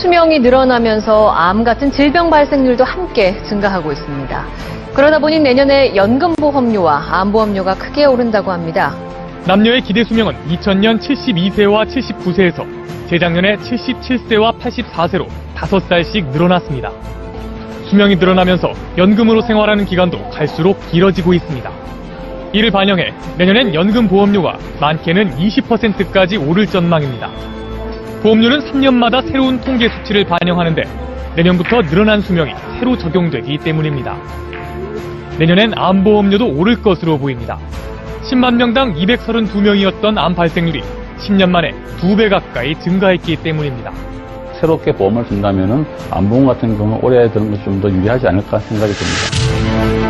수명이 늘어나면서 암 같은 질병 발생률도 함께 증가하고 있습니다. 그러다 보니 내년에 연금보험료와 암보험료가 크게 오른다고 합니다. 남녀의 기대 수명은 2000년 72세와 79세에서 재작년에 77세와 84세로 5살씩 늘어났습니다. 수명이 늘어나면서 연금으로 생활하는 기간도 갈수록 길어지고 있습니다. 이를 반영해 내년엔 연금 보험료가 많게는 20%까지 오를 전망입니다. 보험료는 3년마다 새로운 통계 수치를 반영하는데 내년부터 늘어난 수명이 새로 적용되기 때문입니다. 내년엔 암보험료도 오를 것으로 보입니다. 10만 명당 232명이었던 암 발생률이 10년 만에 2배 가까이 증가했기 때문입니다. 새롭게 보험을 준다면은 안보험 같은 경우는 올해 드는 것이 좀 더 유리하지 않을까 생각이 듭니다.